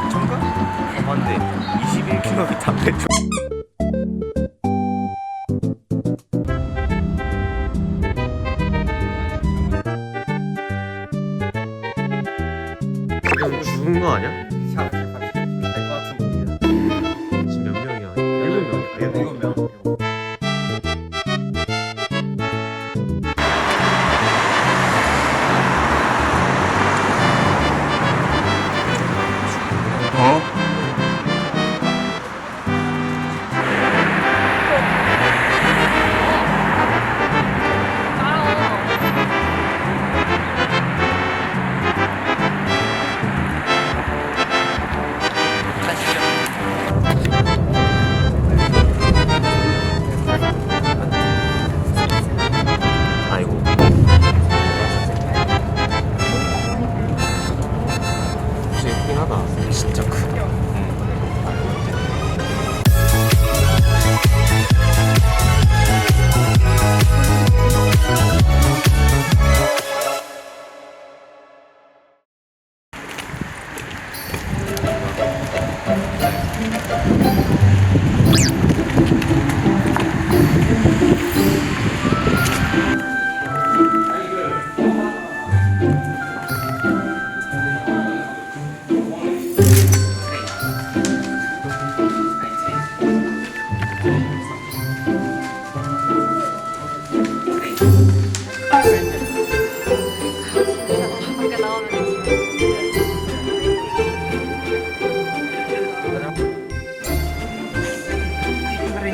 근처인가? 맞네 21km 앞에 쪽 지금 죽은 거 아니야? 밖에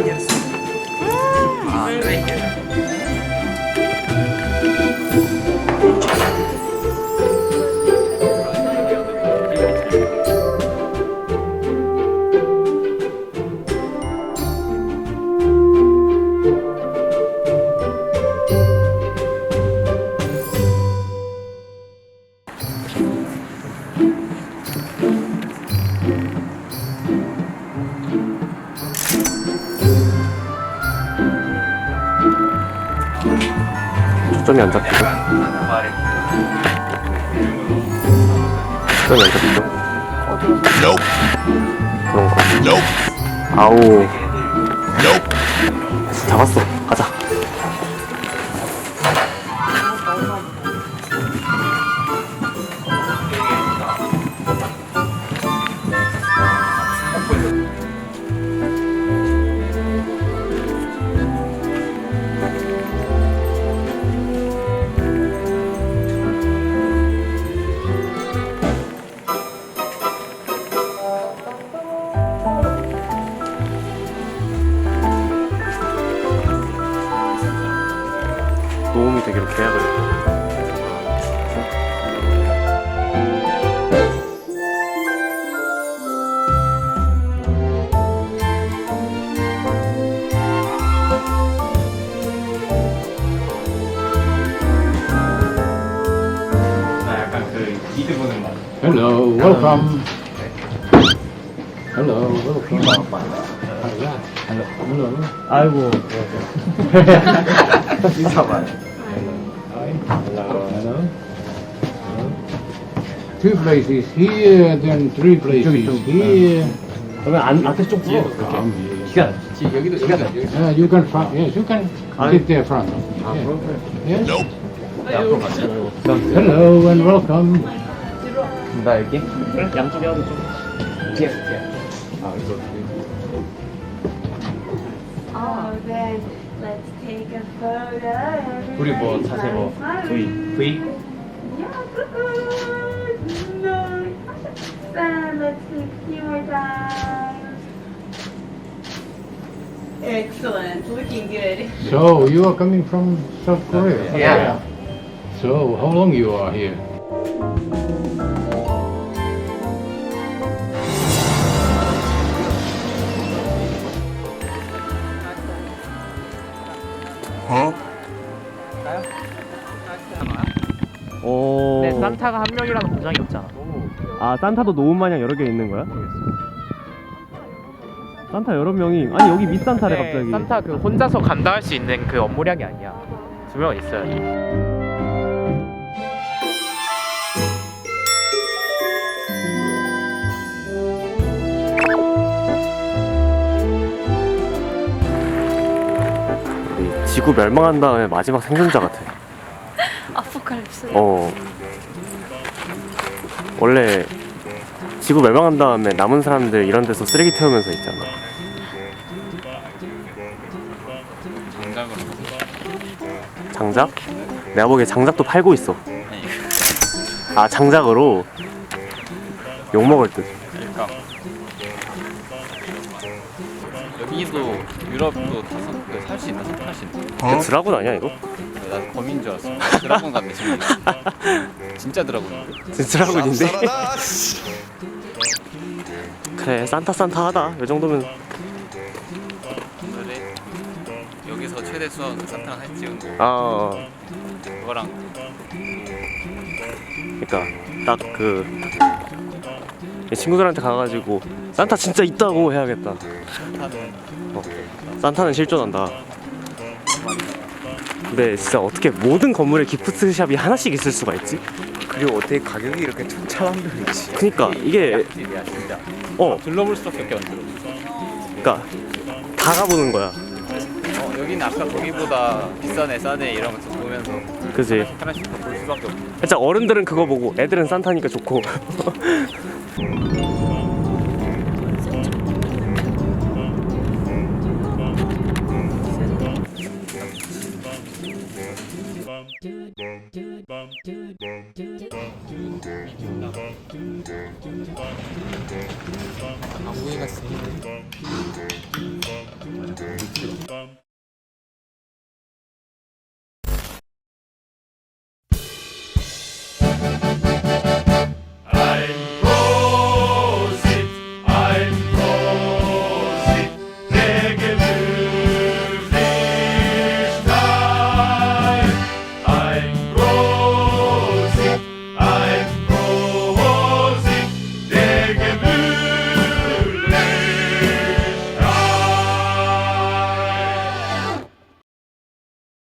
Yes. 초점이 안 잡히죠 초점이 안 잡히죠 그런 거. 아우. 잡았어. 가자 Hello, welcome. Hello, welcome. Hello, hello. 아이고 인사만 Two places here, then three places here. 그러면 안, 앞에 좀 풀어 Come here. 기가 Uh, you can front, yes, you can sit there front. 아 Yes. Hello and welcome. 나 여기? 양쪽에 하고 좀 뒤에 뒤에 아 이거 Oh, then let's take a photo. 우리 뭐 자세 뭐 V V Yeah. No. Then let's take a few more times. Excellent, looking good. So you are coming from South Korea? Yeah. So how long you are here? 오. 네, 산타가 한 명이라는 보장이 없잖아. 아 산타도 노은 마냥 여러 개 있는 거야? 산타 여러 명이 아니 여기 밑 산타래 네, 갑자기 산타 그 혼자서 간다 할수 있는 그 업무량이 아니야. 두 명은 있어야지. 우리 지구 멸망한 다음에 마지막 생존자 같아. 아포칼립스. 어. 원래 지구 멸망한 다음에 남은 사람들 이런 데서 쓰레기 태우면서 있잖아. 장작? 내가 보기에 장작도 팔고 있어. 아 장작으로 욕 먹을 듯. 그러니까 여기도 유럽도 다살 수 있나 선택할 수 있나? 그 드라군 아니야 이거? 난 거미인 줄 알았어. 드라곤 같네 지금. 진짜 드라곤인데. 진짜 드라군인데? 그래 산타 산타 하다. 이 정도면 그래 여기서 최대 수원 산타랑 사진 찍은 거아 그거랑 그러니까 딱 그 친구들한테 가가지고 산타 진짜 있다고 해야겠다. 산타는 어, 산타는 실존한다. 근데 진짜 어떻게 모든 건물에 기프트샵이 하나씩 있을 수가 있지? 그리고 어떻게 가격이 이렇게 천차만별이지? 그니까 이게 진짜. 어 둘러볼 수밖에 없게 만들어. 그니까 다 가보는 거야. 어 여기는 아까 거기보다 비싸네 싸네 이런 거 보면서 그지? 하나씩 더볼 수밖에 없어. 진짜 어른들은 그거 보고 애들은 산타니까 좋고. 아무리 갔어.